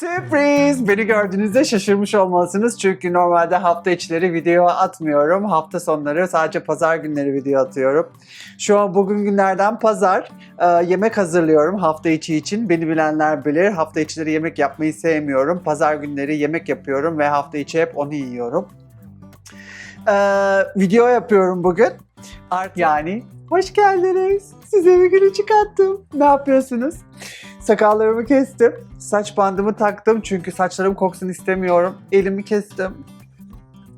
Sürpriz! Beni gördüğünüzde şaşırmış olmalısınız. Çünkü normalde hafta içleri video atmıyorum. Hafta sonları sadece pazar günleri video atıyorum. Şu an bugün günlerden pazar. Ee, yemek hazırlıyorum hafta içi için. Beni bilenler bilir. Hafta içleri yemek yapmayı sevmiyorum. Pazar günleri yemek yapıyorum ve hafta içi hep onu yiyorum. Ee, video yapıyorum bugün. Art yani. Hoş geldiniz. Size bir gün çıkarttım. Ne yapıyorsunuz? Sakallarımı kestim. Saç bandımı taktım çünkü saçlarım koksun istemiyorum. Elimi kestim.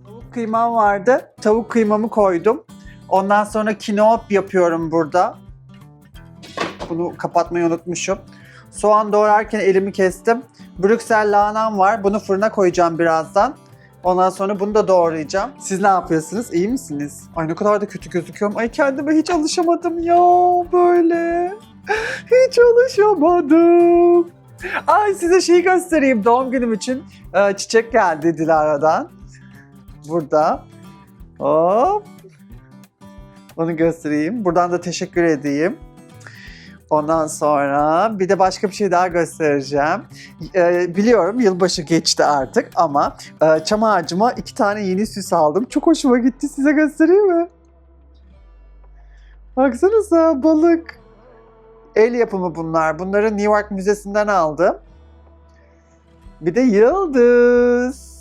Tavuk kıymam vardı. Tavuk kıymamı koydum. Ondan sonra kinoa yapıyorum burada. Bunu kapatmayı unutmuşum. Soğan doğrarken elimi kestim. Brüksel lahanam var. Bunu fırına koyacağım birazdan. Ondan sonra bunu da doğrayacağım. Siz ne yapıyorsunuz? İyi misiniz? Ay ne kadar da kötü gözüküyorum. Ay kendime hiç alışamadım ya böyle. Hiç alışamadım. Ay size şeyi göstereyim. Doğum günüm için e, çiçek geldi Dilara'dan. Burada. Hop. Onu göstereyim. Buradan da teşekkür edeyim. Ondan sonra bir de başka bir şey daha göstereceğim. E, biliyorum yılbaşı geçti artık ama e, çam ağacıma iki tane yeni süs aldım. Çok hoşuma gitti. Size göstereyim mi? Baksanıza balık. El yapımı bunlar. Bunları New York Müzesi'nden aldım. Bir de yıldız.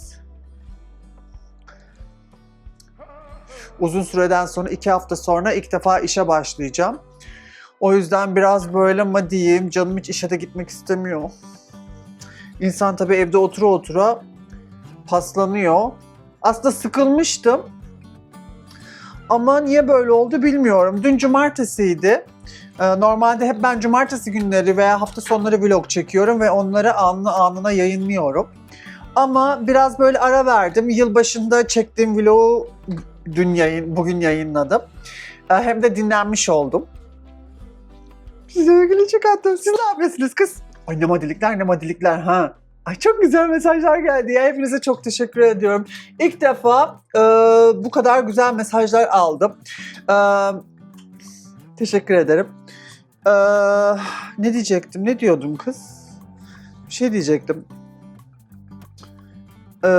Uzun süreden sonra iki hafta sonra ilk defa işe başlayacağım. O yüzden biraz böyle ma diyeyim. Canım hiç işe de gitmek istemiyor. İnsan tabii evde otura otura paslanıyor. Aslında sıkılmıştım. Ama niye böyle oldu bilmiyorum. Dün cumartesiydi. Ee, Normalde hep ben cumartesi günleri veya hafta sonları vlog çekiyorum ve onları anlı anına yayınlıyorum. Ama biraz böyle ara verdim. Yılbaşında çektiğim vlogu dün yayın, bugün yayınladım. Ee, Hem de dinlenmiş oldum. Sevgili çıkarttım. Siz ne yapıyorsunuz kız? Ay ne madilikler ne madilikler ha. Ay çok güzel mesajlar geldi ya. Hepinize çok teşekkür ediyorum. İlk defa e, bu kadar güzel mesajlar aldım. E, teşekkür ederim. E, ne diyecektim? Ne diyordum kız? Bir şey diyecektim. E,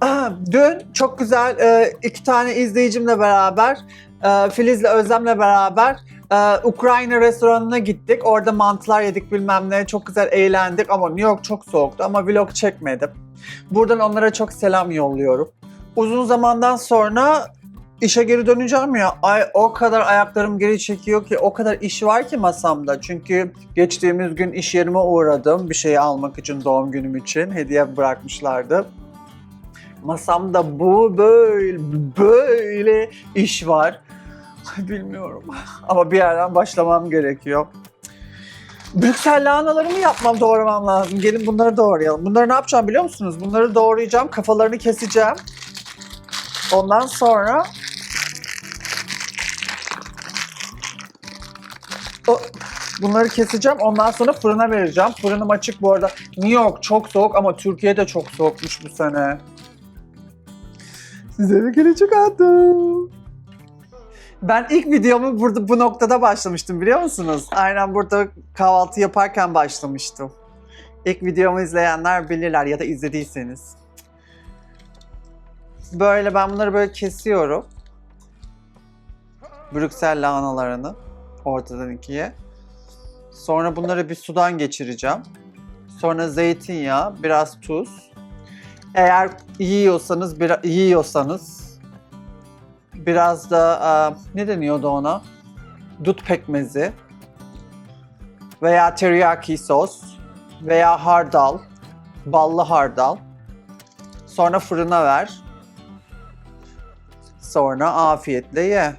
ah, dün çok güzel e, iki tane izleyicimle beraber, e, Filiz'le Özlem'le beraber ee, Ukrayna restoranına gittik. Orada mantılar yedik bilmem ne. Çok güzel eğlendik ama New York çok soğuktu ama vlog çekmedim. Buradan onlara çok selam yolluyorum. Uzun zamandan sonra işe geri döneceğim ya. Ay o kadar ayaklarım geri çekiyor ki o kadar iş var ki masamda. Çünkü geçtiğimiz gün iş yerime uğradım bir şey almak için doğum günüm için. Hediye bırakmışlardı. Masamda bu böyle böyle iş var. Bilmiyorum. Ama bir yerden başlamam gerekiyor. Brüksel lahanalarımı yapmam, doğramam lazım. Gelin bunları doğrayalım. Bunları ne yapacağım biliyor musunuz? Bunları doğrayacağım, kafalarını keseceğim. Ondan sonra... O- Bunları keseceğim, ondan sonra fırına vereceğim. Fırınım açık bu arada. New York çok soğuk ama Türkiye'de çok soğukmuş bu sene. Size bir kere çıkarttım. Ben ilk videomu burada bu noktada başlamıştım biliyor musunuz? Aynen burada kahvaltı yaparken başlamıştım. İlk videomu izleyenler bilirler ya da izlediyseniz. Böyle ben bunları böyle kesiyorum. Brüksel lahanalarını ortadan ikiye. Sonra bunları bir sudan geçireceğim. Sonra zeytinyağı, biraz tuz. Eğer yiyorsanız, bir, yiyorsanız biraz da e, ne deniyordu ona? Dut pekmezi veya teriyaki sos veya hardal, ballı hardal. Sonra fırına ver. Sonra afiyetle ye.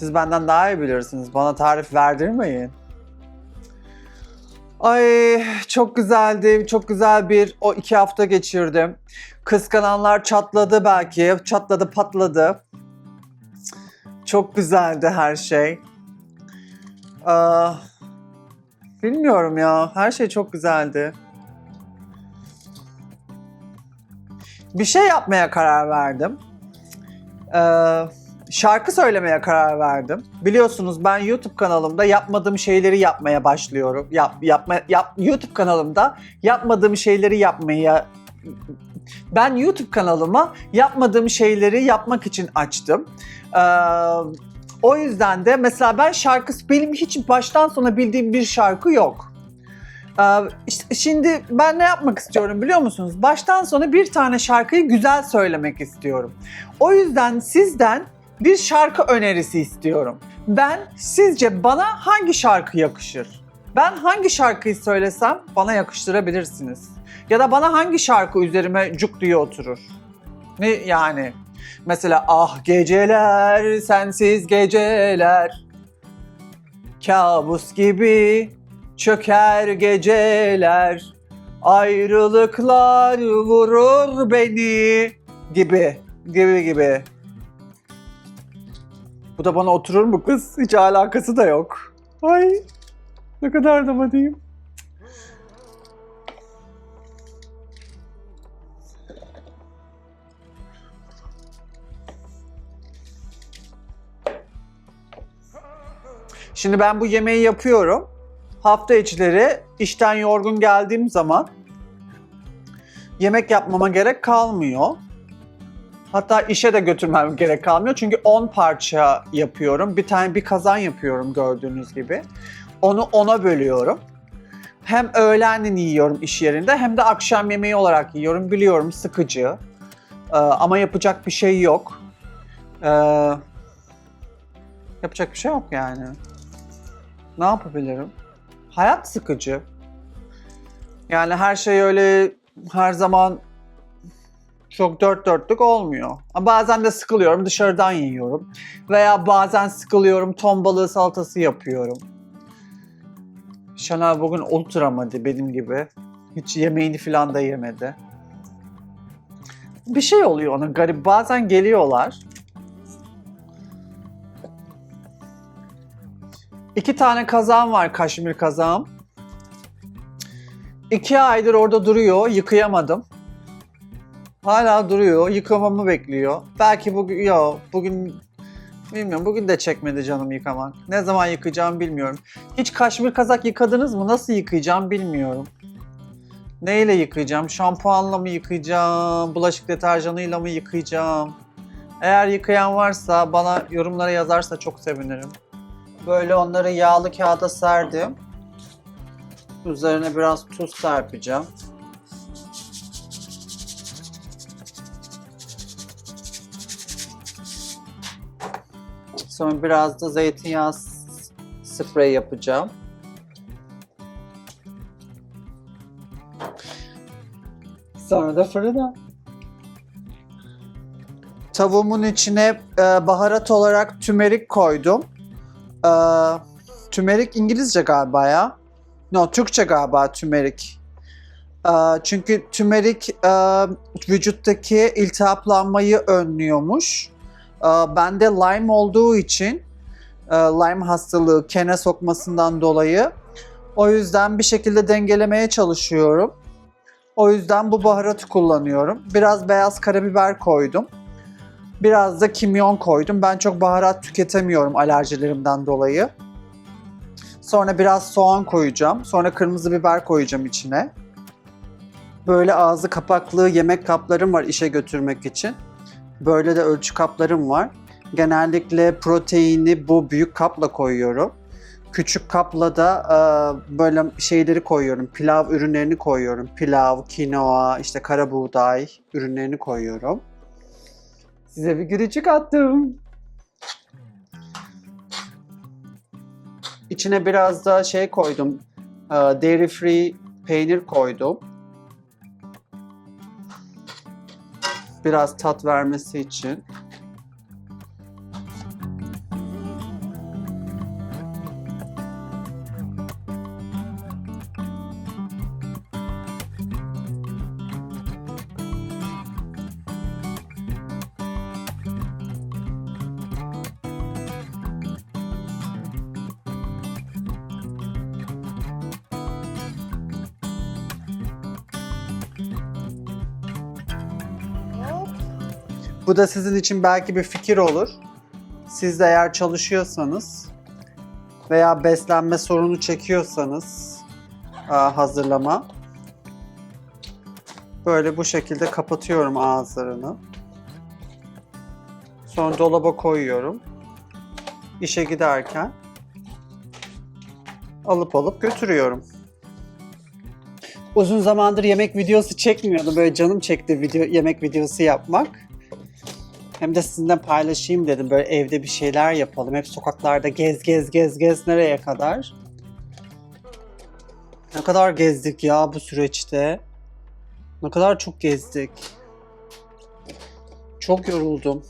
Siz benden daha iyi bilirsiniz. Bana tarif verdirmeyin. Ay çok güzeldi. Çok güzel bir o iki hafta geçirdim. Kıskananlar çatladı belki. Çatladı patladı. Çok güzeldi her şey. Aa, bilmiyorum ya. Her şey çok güzeldi. Bir şey yapmaya karar verdim. Ee, şarkı söylemeye karar verdim. Biliyorsunuz ben YouTube kanalımda yapmadığım şeyleri yapmaya başlıyorum. Yap, yapma, yap, YouTube kanalımda yapmadığım şeyleri yapmaya ben YouTube kanalıma yapmadığım şeyleri yapmak için açtım. Ee, o yüzden de mesela ben şarkı benim hiç baştan sona bildiğim bir şarkı yok. Ee, şimdi ben ne yapmak istiyorum biliyor musunuz? Baştan sona bir tane şarkıyı güzel söylemek istiyorum. O yüzden sizden bir şarkı önerisi istiyorum. Ben sizce bana hangi şarkı yakışır? Ben hangi şarkıyı söylesem bana yakıştırabilirsiniz. Ya da bana hangi şarkı üzerime cuk diye oturur? Ne yani? Mesela ah geceler, sensiz geceler. Kabus gibi çöker geceler. Ayrılıklar vurur beni gibi gibi gibi. Bu da bana oturur mu kız? Hiç alakası da yok. Ay ne kadar da badiyim. Şimdi ben bu yemeği yapıyorum. Hafta içleri işten yorgun geldiğim zaman yemek yapmama gerek kalmıyor. Hatta işe de götürmem gerek kalmıyor. Çünkü 10 parça yapıyorum. Bir tane bir kazan yapıyorum gördüğünüz gibi. Onu ona bölüyorum. Hem öğlenleyin yiyorum iş yerinde hem de akşam yemeği olarak yiyorum. Biliyorum sıkıcı. Ee, ama yapacak bir şey yok. Ee, yapacak bir şey yok yani. Ne yapabilirim? Hayat sıkıcı. Yani her şey öyle her zaman çok dört dörtlük olmuyor. Bazen de sıkılıyorum dışarıdan yiyorum. Veya bazen sıkılıyorum ton balığı salatası yapıyorum. Şana bugün ultramadi benim gibi. Hiç yemeğini falan da yemedi. Bir şey oluyor ona garip. Bazen geliyorlar. İki tane kazağım var kaşmir kazağım. İki aydır orada duruyor. Yıkayamadım. Hala duruyor. Yıkamamı bekliyor. Belki bugün yo bugün bilmiyorum. Bugün de çekmedi canım yıkamak. Ne zaman yıkayacağım bilmiyorum. Hiç kaşmir kazak yıkadınız mı? Nasıl yıkayacağım bilmiyorum. Neyle yıkayacağım? Şampuanla mı yıkayacağım? Bulaşık deterjanıyla mı yıkayacağım? Eğer yıkayan varsa bana yorumlara yazarsa çok sevinirim. Böyle onları yağlı kağıda serdim. Üzerine biraz tuz serpeceğim. Sonra biraz da zeytinyağı sprey yapacağım. Sonra da fırına. Tavuğumun içine e, baharat olarak tümerik koydum. E, tümerik İngilizce galiba ya. No, Türkçe galiba tümerik. E, çünkü tümerik e, vücuttaki iltihaplanmayı önlüyormuş. Ee, Bende Lyme olduğu için e, Lyme hastalığı kene sokmasından dolayı o yüzden bir şekilde dengelemeye çalışıyorum. O yüzden bu baharatı kullanıyorum. Biraz beyaz karabiber koydum. Biraz da kimyon koydum. Ben çok baharat tüketemiyorum alerjilerimden dolayı. Sonra biraz soğan koyacağım. Sonra kırmızı biber koyacağım içine. Böyle ağzı kapaklı yemek kaplarım var işe götürmek için. Böyle de ölçü kaplarım var. Genellikle proteini bu büyük kapla koyuyorum. Küçük kapla da e, böyle şeyleri koyuyorum. Pilav ürünlerini koyuyorum. Pilav, kinoa, işte kara buğday ürünlerini koyuyorum. Size bir gülücük attım. İçine biraz da şey koydum. e, Dairy free peynir koydum. Biraz tat vermesi için. Bu da sizin için belki bir fikir olur. Siz de eğer çalışıyorsanız veya beslenme sorunu çekiyorsanız aa, hazırlama. Böyle bu şekilde kapatıyorum ağızlarını. Sonra dolaba koyuyorum. İşe giderken alıp alıp götürüyorum. Uzun zamandır yemek videosu çekmiyordum. Böyle canım çekti video yemek videosu yapmak. Hem de sizinle paylaşayım dedim. Böyle evde bir şeyler yapalım. Hep sokaklarda gez gez gez gez nereye kadar? Ne kadar gezdik ya bu süreçte. Ne kadar çok gezdik. Çok yoruldum.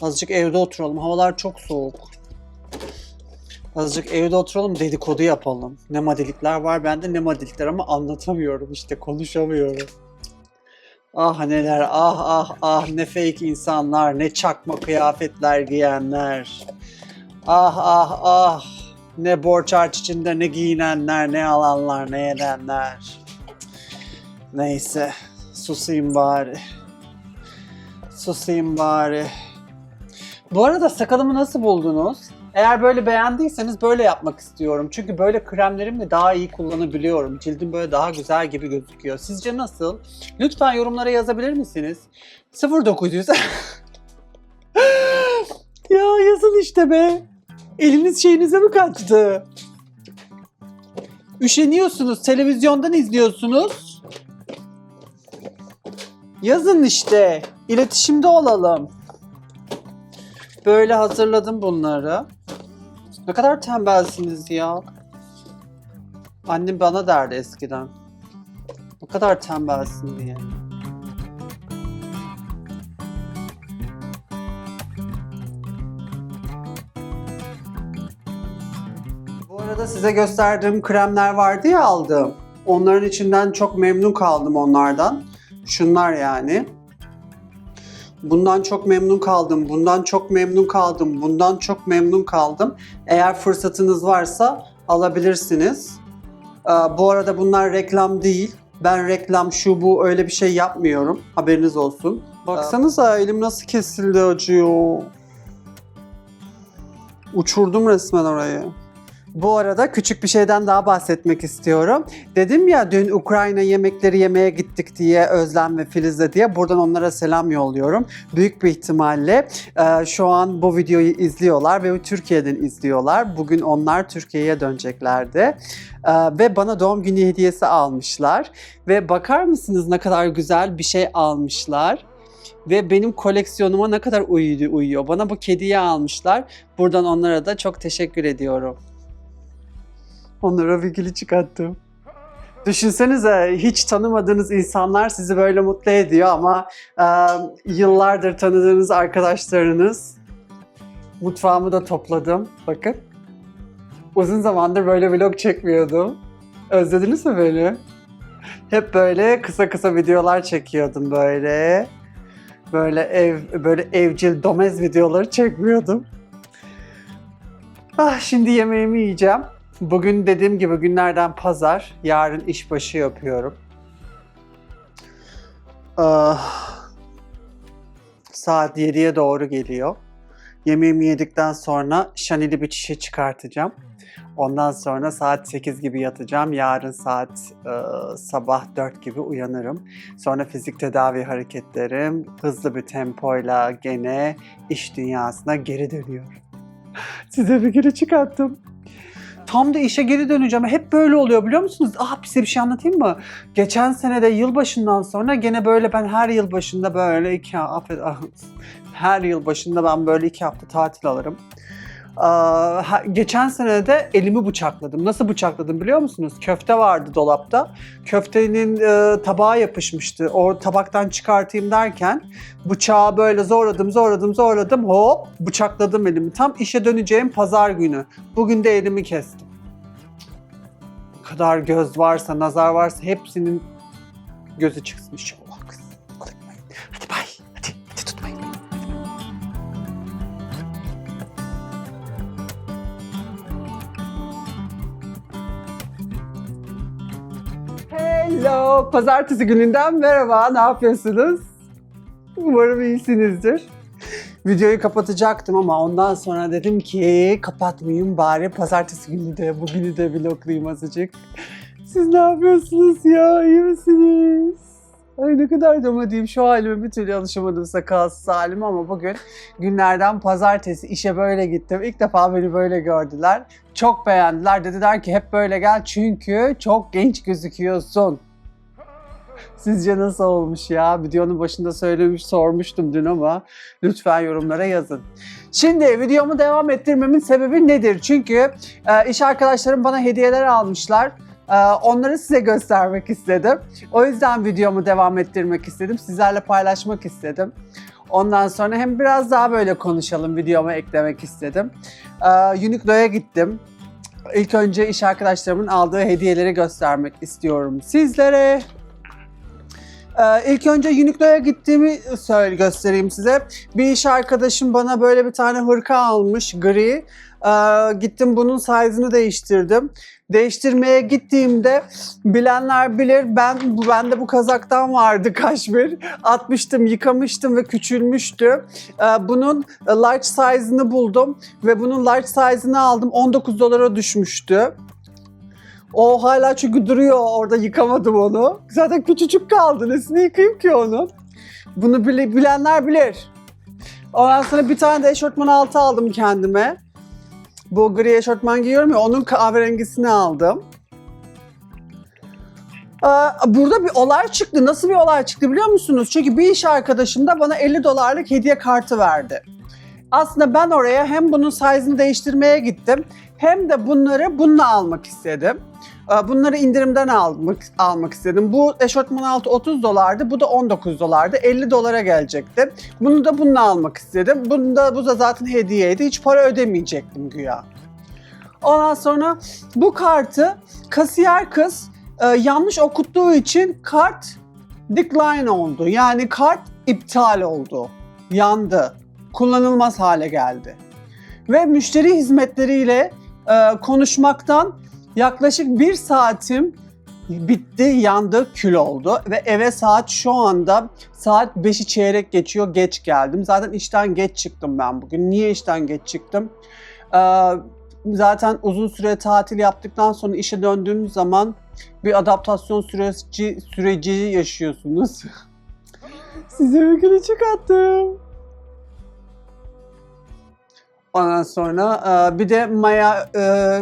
Azıcık evde oturalım. Havalar çok soğuk. Azıcık evde oturalım dedikodu yapalım. Ne madilikler var bende ne madilikler ama anlatamıyorum işte konuşamıyorum. Ah neler ah ah ah ne fake insanlar ne çakma kıyafetler giyenler. Ah ah ah ne borç harç içinde ne giyinenler ne alanlar ne edenler. Neyse susayım bari. Susayım bari. Bu arada sakalımı nasıl buldunuz? Eğer böyle beğendiyseniz böyle yapmak istiyorum. Çünkü böyle kremlerimle daha iyi kullanabiliyorum. Cildim böyle daha güzel gibi gözüküyor. Sizce nasıl? Lütfen yorumlara yazabilir misiniz? 0900 Ya yazın işte be. Eliniz şeyinize mi kaçtı? Üşeniyorsunuz, televizyondan izliyorsunuz. Yazın işte. İletişimde olalım. Böyle hazırladım bunları. Ne kadar tembelsiniz ya. Annem bana derdi eskiden. Ne kadar tembelsin diye. Bu arada size gösterdiğim kremler vardı ya aldığım. Onların içinden çok memnun kaldım onlardan. Şunlar yani. Bundan çok memnun kaldım, bundan çok memnun kaldım, bundan çok memnun kaldım. Eğer fırsatınız varsa alabilirsiniz. Ee, bu arada bunlar reklam değil. Ben reklam şu bu öyle bir şey yapmıyorum. Haberiniz olsun. Baksanıza elim nasıl kesildi acıyor. Uçurdum resmen orayı. Bu arada küçük bir şeyden daha bahsetmek istiyorum. Dedim ya dün Ukrayna yemekleri yemeye gittik diye Özlem ve Filiz'le diye buradan onlara selam yolluyorum. Büyük bir ihtimalle e, şu an bu videoyu izliyorlar ve Türkiye'den izliyorlar. Bugün onlar Türkiye'ye döneceklerdi. E, ve bana doğum günü hediyesi almışlar. Ve bakar mısınız ne kadar güzel bir şey almışlar ve benim koleksiyonuma ne kadar uyuyor. Bana bu kediyi almışlar. Buradan onlara da çok teşekkür ediyorum. Onlara bir gülü çıkarttım. Düşünsenize hiç tanımadığınız insanlar sizi böyle mutlu ediyor ama e, yıllardır tanıdığınız arkadaşlarınız mutfağımı da topladım. Bakın. Uzun zamandır böyle vlog çekmiyordum. Özlediniz mi beni? Hep böyle kısa kısa videolar çekiyordum böyle. Böyle ev böyle evcil domez videoları çekmiyordum. Ah şimdi yemeğimi yiyeceğim. Bugün dediğim gibi günlerden pazar. Yarın işbaşı yapıyorum. Ah, saat 7'ye doğru geliyor. Yemeğimi yedikten sonra Chanel'i bir çişe çıkartacağım. Ondan sonra saat 8 gibi yatacağım. Yarın saat e, sabah 4 gibi uyanırım. Sonra fizik tedavi hareketlerim hızlı bir tempoyla gene iş dünyasına geri dönüyorum. Size bir geri çıkarttım. Tam da işe geri döneceğim. Hep böyle oluyor biliyor musunuz? Ah size bir şey anlatayım mı? Geçen sene de yılbaşından sonra gene böyle ben her yılbaşında böyle iki affet, ah, her yılbaşında ben böyle iki hafta tatil alırım. Geçen sene de elimi bıçakladım. Nasıl bıçakladım biliyor musunuz? Köfte vardı dolapta. Köftenin e, tabağa yapışmıştı. O tabaktan çıkartayım derken bıçağı böyle zorladım, zorladım, zorladım. Hop bıçakladım elimi. Tam işe döneceğim pazar günü. Bugün de elimi kestim. Ne kadar göz varsa, nazar varsa hepsinin gözü çıksın inşallah Pazartesi gününden merhaba. Ne yapıyorsunuz? Umarım iyisinizdir. videoyu kapatacaktım ama ondan sonra dedim ki kapatmayayım bari pazartesi günü de bugünü de vloglayayım azıcık. Siz ne yapıyorsunuz ya? İyi misiniz? Ay ne kadar da diyeyim şu halime bir türlü alışamadım sakalsız halime ama bugün günlerden pazartesi işe böyle gittim. İlk defa beni böyle gördüler. Çok beğendiler. Dediler ki hep böyle gel çünkü çok genç gözüküyorsun. Sizce nasıl olmuş ya? Videonun başında söylemiş, sormuştum dün ama lütfen yorumlara yazın. Şimdi videomu devam ettirmemin sebebi nedir? Çünkü e, iş arkadaşlarım bana hediyeler almışlar. E, onları size göstermek istedim. O yüzden videomu devam ettirmek istedim. Sizlerle paylaşmak istedim. Ondan sonra hem biraz daha böyle konuşalım videoma eklemek istedim. E, Uniqlo'ya gittim. İlk önce iş arkadaşlarımın aldığı hediyeleri göstermek istiyorum sizlere. Ee, ilk önce Uniqlo'ya gittiğimi söyle göstereyim size. Bir iş arkadaşım bana böyle bir tane hırka almış gri. Ee, gittim bunun size'ını değiştirdim. Değiştirmeye gittiğimde bilenler bilir ben bende bu kazaktan vardı kaşmir. Atmıştım, yıkamıştım ve küçülmüştü. Ee, bunun large size'ını buldum ve bunun large size'ını aldım. 19 dolara düşmüştü. O hala çünkü duruyor orada yıkamadım onu. Zaten küçücük kaldı. Nesini yıkayayım ki onu? Bunu bile, bilenler bilir. Ondan sonra bir tane de eşortman altı aldım kendime. Bu gri eşortman giyiyorum ya onun kahverengisini aldım. Burada bir olay çıktı. Nasıl bir olay çıktı biliyor musunuz? Çünkü bir iş arkadaşım da bana 50 dolarlık hediye kartı verdi. Aslında ben oraya hem bunun size'ını değiştirmeye gittim hem de bunları bununla almak istedim. Ee, Bunları indirimden almak, almak istedim. Bu eşortman altı 30 dolardı, bu da 19 dolardı. 50 dolara gelecekti. Bunu da bununla almak istedim. Bunu da, bu da zaten hediyeydi. Hiç para ödemeyecektim güya. Ondan sonra bu kartı kasiyer kız e, yanlış okuttuğu için kart decline oldu. Yani kart iptal oldu. Yandı. Kullanılmaz hale geldi. Ve müşteri hizmetleriyle e, konuşmaktan yaklaşık bir saatim bitti, yandı, kül oldu. Ve eve saat şu anda saat 5'i çeyrek geçiyor, geç geldim. Zaten işten geç çıktım ben bugün. Niye işten geç çıktım? Ee, zaten uzun süre tatil yaptıktan sonra işe döndüğünüz zaman bir adaptasyon süreci, süreci yaşıyorsunuz. Size bir gülücük attım. Ondan sonra bir de Maya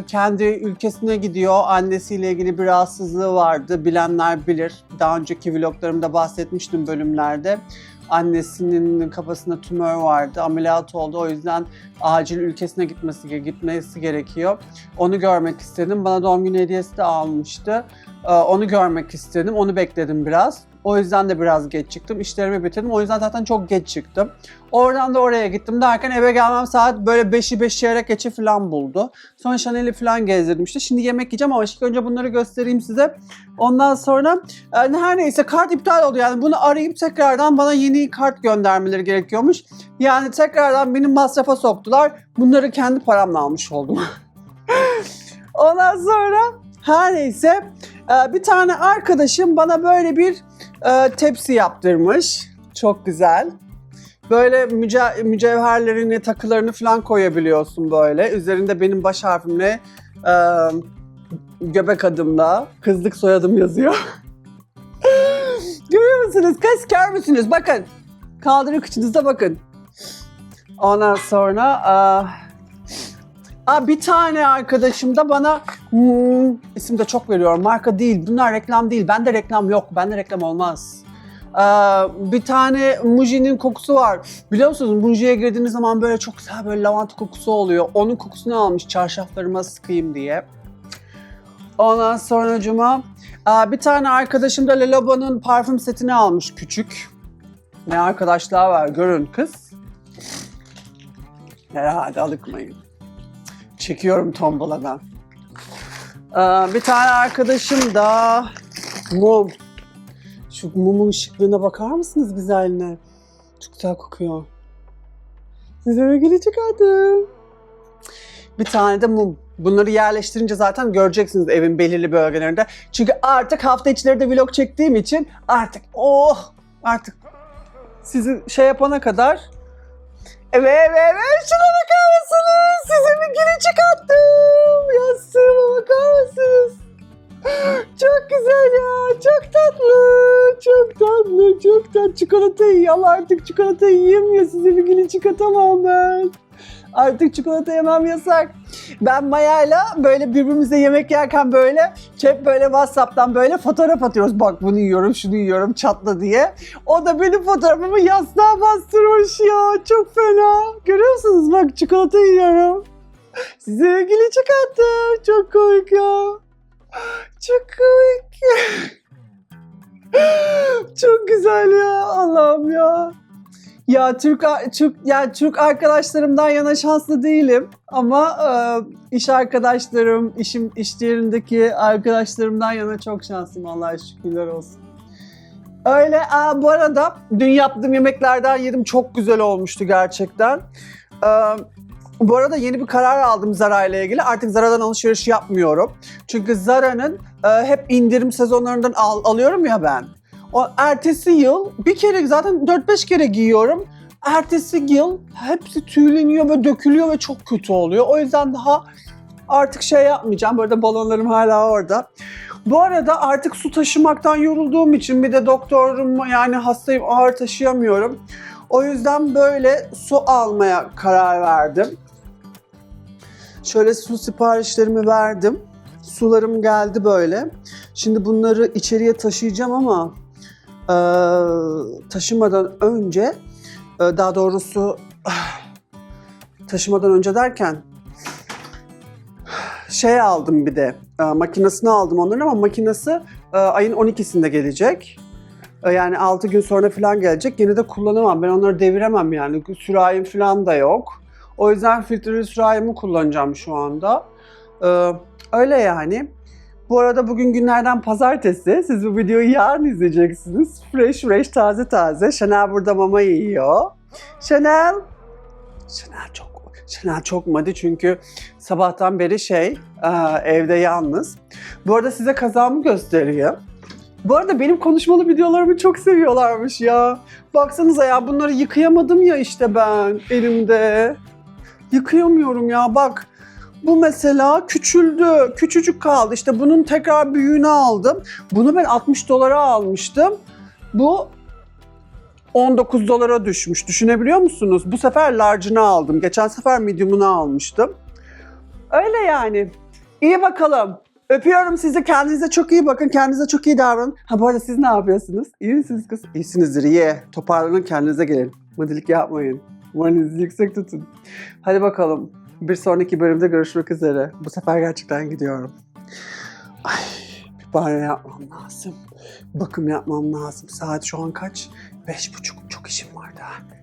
kendi ülkesine gidiyor. Annesiyle ilgili bir rahatsızlığı vardı. Bilenler bilir. Daha önceki vloglarımda bahsetmiştim bölümlerde. Annesinin kafasında tümör vardı. Ameliyat oldu. O yüzden acil ülkesine gitmesi gitmesi gerekiyor. Onu görmek istedim. Bana doğum günü hediyesi de almıştı. Onu görmek istedim. Onu bekledim biraz. O yüzden de biraz geç çıktım. İşlerimi bitirdim. O yüzden zaten çok geç çıktım. Oradan da oraya gittim derken eve gelmem saat böyle 5'i 5 çeyrek geçe falan buldu. Sonra Chanel'i falan gezdirdim işte. Şimdi yemek yiyeceğim ama ilk önce bunları göstereyim size. Ondan sonra yani her neyse kart iptal oldu. Yani bunu arayıp tekrardan bana yeni kart göndermeleri gerekiyormuş. Yani tekrardan benim masrafa soktular. Bunları kendi paramla almış oldum. Ondan sonra her neyse e, bir tane arkadaşım bana böyle bir e, tepsi yaptırmış. Çok güzel. Böyle müce- mücevherlerini, takılarını falan koyabiliyorsun böyle. Üzerinde benim baş harfimle e, göbek adımla kızlık soyadım yazıyor. Görüyor musunuz? Kız kör müsünüz? Bakın. Kaldırın kıçınızda bakın. Ondan sonra e, aa, bir tane arkadaşım da bana hmm, isim de çok veriyorum. Marka değil. Bunlar reklam değil. Bende reklam yok. Bende reklam olmaz. Ee, bir tane Muji'nin kokusu var. Biliyor musunuz Muji'ye girdiğiniz zaman böyle çok güzel böyle lavanta kokusu oluyor. Onun kokusunu almış çarşaflarıma sıkayım diye. Ondan sonra cuma bir tane arkadaşım da Le Loba'nın parfüm setini almış küçük. Ne arkadaşlar var görün kız. Herhalde alıkmayın. Çekiyorum tombaladan. Ee, bir tane arkadaşım da mum. Şu mumun ışıklığına bakar mısınız güzelliğine? Çok güzel kokuyor. Size bir gülücük aldım. Bir tane de mum. Bunları yerleştirince zaten göreceksiniz evin belirli bölgelerinde. Çünkü artık hafta içleri de vlog çektiğim için artık oh artık sizi şey yapana kadar Evet evet evet şuna bakar mısınız? Size bir gülü çıkarttım. Yastığıma bakar mısınız? Çok güzel ya. Çok tatlı. Çok tatlı. Çok tatlı. Çikolata yiyor ama artık çikolata yiyemiyor. Size bir gülü çıkartamam ben. Artık çikolata yemem yasak. Ben Maya'yla böyle birbirimize yemek yerken böyle hep böyle Whatsapp'tan böyle fotoğraf atıyoruz. Bak bunu yiyorum, şunu yiyorum çatla diye. O da benim fotoğrafımı yastığa bastırmış ya. Çok fena. Görüyor musunuz? Bak çikolata yiyorum. Size ilgili. Çok komik ya. Çok komik. Çok güzel ya. Allah'ım ya. Ya Türk Türk ya Türk arkadaşlarımdan yana şanslı değilim ama e, iş arkadaşlarım, işim iş yerindeki arkadaşlarımdan yana çok şanslıyım Allah'a şükürler olsun. Öyle. Aa, bu arada dün yaptığım yemeklerden yedim çok güzel olmuştu gerçekten. Ee, bu arada yeni bir karar aldım Zara ile ilgili. Artık Zara'dan alışveriş yapmıyorum. Çünkü Zara'nın e, hep indirim sezonlarından al- alıyorum ya ben. O ertesi yıl bir kere zaten 4-5 kere giyiyorum. Ertesi yıl hepsi tüyleniyor ve dökülüyor ve çok kötü oluyor. O yüzden daha artık şey yapmayacağım. Bu arada balonlarım hala orada. Bu arada artık su taşımaktan yorulduğum için bir de doktorum yani hastayım ağır taşıyamıyorum. O yüzden böyle su almaya karar verdim. Şöyle su siparişlerimi verdim. Sularım geldi böyle. Şimdi bunları içeriye taşıyacağım ama taşımadan önce e, daha doğrusu taşımadan önce derken şey aldım bir de e, makinesini aldım onların ama makinesi e, ayın 12'sinde gelecek. Yani 6 gün sonra falan gelecek. Yine de kullanamam. Ben onları deviremem yani. Sürahim falan da yok. O yüzden filtreli sürahimi kullanacağım şu anda. Öyle yani. Bu arada bugün günlerden pazartesi. Siz bu videoyu yarın izleyeceksiniz. Fresh fresh taze taze. Chanel burada mama yiyor. Chanel. Chanel çok Chanel çok madi çünkü sabahtan beri şey e, evde yalnız. Bu arada size kazağımı göstereyim. Bu arada benim konuşmalı videolarımı çok seviyorlarmış ya. Baksanıza ya bunları yıkayamadım ya işte ben elimde. Yıkayamıyorum ya bak. Bu mesela küçüldü. Küçücük kaldı. İşte bunun tekrar büyüğünü aldım. Bunu ben 60 dolara almıştım. Bu 19 dolara düşmüş. Düşünebiliyor musunuz? Bu sefer large'ını aldım. Geçen sefer medium'unu almıştım. Öyle yani. İyi bakalım. Öpüyorum sizi. Kendinize çok iyi bakın. Kendinize çok iyi davranın. Ha bu arada siz ne yapıyorsunuz? İyi misiniz kız? İyisinizdir. iyi. Toparlanın kendinize gelin. Madilik yapmayın. Moralinizi yüksek tutun. Hadi bakalım. Bir sonraki bölümde görüşmek üzere. Bu sefer gerçekten gidiyorum. Ay, bir banyo yapmam lazım. Bakım yapmam lazım. Saat şu an kaç? Beş buçuk. Çok işim var daha.